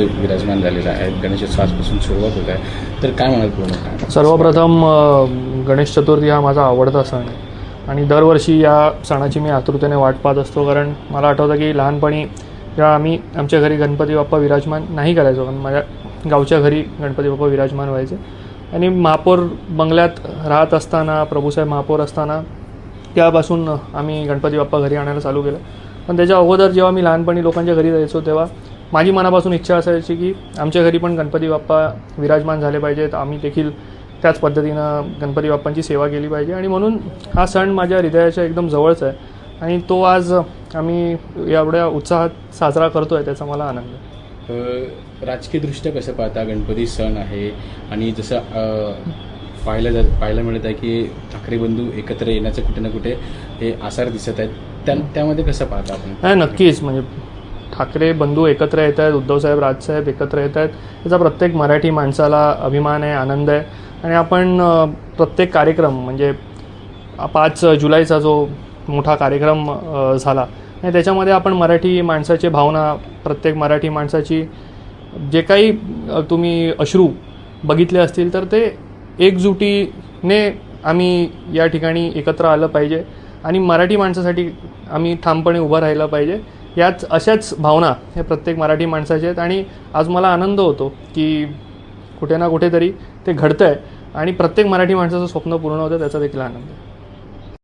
विराजमान झालेला आहे. गणेशोत्सव आजपासून सुरुवात होत आहे. तर काय म्हणाल पूर्ण सर्वप्रथम गणेश चतुर्थी हा माझा आवडता सण आहे. आणि दरवर्षी या सणाची मी आतुरतेने वाट पाहत असतो कारण मला आठवतं की लहानपणी जेव्हा आम्ही आमच्या घरी गणपती बाप्पा विराजमान नाही करायचो पण माझ्या गावच्या घरी गणपती बाप्पा विराजमान व्हायचे. आणि महापौर बंगल्यात राहत असताना प्रभूसाहेब महापौर असताना त्यापासून आम्ही गणपती बाप्पा घरी आणायला चालू केलं. पण त्याच्या अगोदर जेव्हा मी लहानपणी लोकांच्या घरी जायचो तेव्हा माझी मनापासून इच्छा असायची की आमच्या घरी पण गणपती बाप्पा विराजमान झाले पाहिजेत. आम्ही देखील त्याच पद्धतीनं गणपती बाप्पांची सेवा केली पाहिजे. आणि म्हणून हा सण माझ्या हृदयाच्या एकदम जवळच आहे. आणि तो आज आम्ही एवढ्या उत्साहात साजरा करतो आहे त्याचा मला आनंद राजकीयदृष्ट्या कसं पाहता गणपती सण आहे? आणि जसं पाहायला जात पाहायला मिळत आहे की ठाकरे बंधू एकत्र येण्याचे कुठे ना कुठे हे आसार दिसत आहेत. त्या त्यामध्ये कसं पाहता आपण? नक्कीच. म्हणजे ठाकरे बंधू एकत्र येत आहेत उद्धवसाहेब राजसाहेब एकत्र येत आहेत. याचा प्रत्येक मराठी माणसाला अभिमान आहे आनंद आहे. आणि आपण प्रत्येक कार्यक्रम म्हणजे पाच जुलैचा जो मोठा कार्यक्रम झाला आणि त्याच्यामध्ये आपण मराठी माणसाची भावना प्रत्येक मराठी माणसाची जे काही तुम्ही अश्रू बघितले असतील तर ते एकजुटीने आम्ही या ठिकाणी एकत्र आलं पाहिजे. आणि मराठी माणसासाठी आम्ही ठामपणे उभं राहिलं पाहिजे. याच अशाच भावना ह्या प्रत्येक मराठी माणसाचे आहेत. आणि आज मला आनंद होतो की कुठे ना कुठेतरी ते घडतं आहे आणि प्रत्येक मराठी माणसाचं स्वप्न पूर्ण होतं त्याचा देखील आनंद आहे.